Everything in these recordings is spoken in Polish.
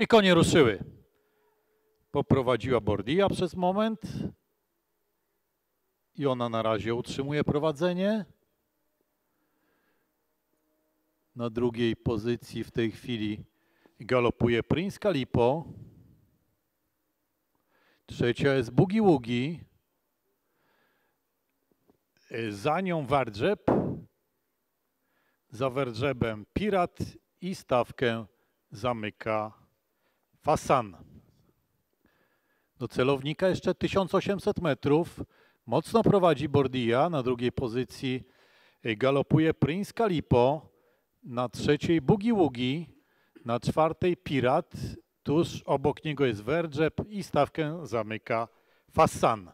I konie ruszyły. Poprowadziła Bordia przez moment. I ona na razie utrzymuje prowadzenie. Na drugiej pozycji w tej chwili galopuje Prince Calipo. Trzecia jest Bugi Wugi. Za nią Wardrzeb. Za Wardrzebem Pirat i stawkę zamyka Fasan. Do celownika jeszcze 1800 metrów. Mocno prowadzi Bordia. Na drugiej pozycji galopuje Prince Calipo. Na trzeciej Bugi Wugi. Na czwartej Pirat. Tuż obok niego jest Werdżep i stawkę zamyka Fassan.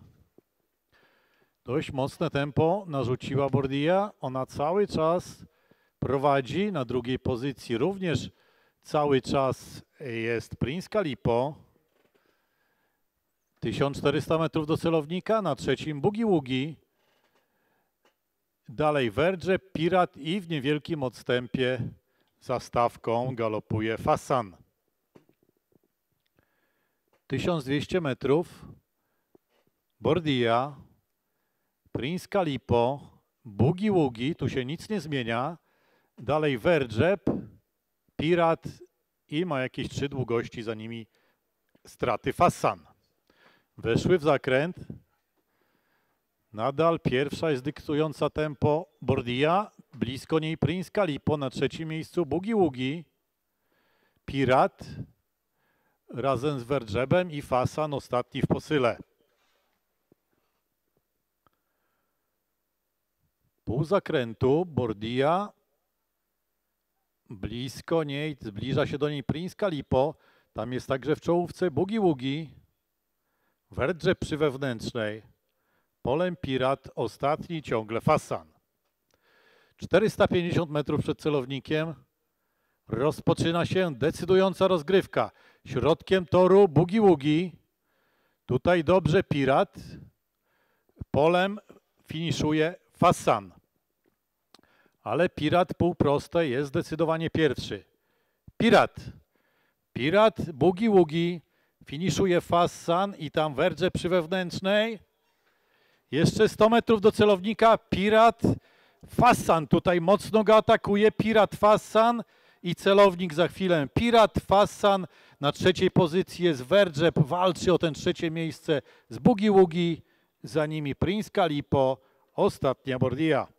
Dość mocne tempo narzuciła Bordia. Ona cały czas prowadzi. Na drugiej pozycji również cały czas jest Prince Calipo. 1400 metrów do celownika. Na trzecim Bugi Wugi. Dalej Werdżep, Pirat i w niewielkim odstępie za stawką galopuje Fassan. 1200 metrów. Bordia, Prince Calipo, Bugi Wugi, tu się nic nie zmienia. Dalej Werdżep, Pirat i ma jakieś trzy długości za nimi straty Fassan. Weszły w zakręt. Nadal pierwsza jest dyktująca tempo Bordia, blisko niej Prince Calipo, na trzecim miejscu Bugi Wugi, Pirat razem z Werdżebem i Fasan ostatni w posyle. Pół zakrętu Bordia, blisko niej, zbliża się do niej Prince Calipo, tam jest także w czołówce Bugi Wugi, Werdżeb przy wewnętrznej, Polem Pirat, ostatni ciągle Fasan. 450 metrów przed celownikiem rozpoczyna się decydująca rozgrywka. Środkiem toru Bugi Wugi. Tutaj dobrze Pirat. Polem finiszuje Fasan. Ale Pirat półproste jest zdecydowanie pierwszy. Pirat. Pirat, Bugi Wugi. Finiszuje Fasan i tam Werdże przy wewnętrznej. Jeszcze 100 metrów do celownika. Pirat, Fassan tutaj mocno go atakuje. Pirat, Fassan i celownik za chwilę. Pirat, Fassan. Na trzeciej pozycji jest Werdżep. Walczy o ten trzecie miejsce z Bugi Wugi. Za nimi Prince Calipo. Ostatnia Bordia.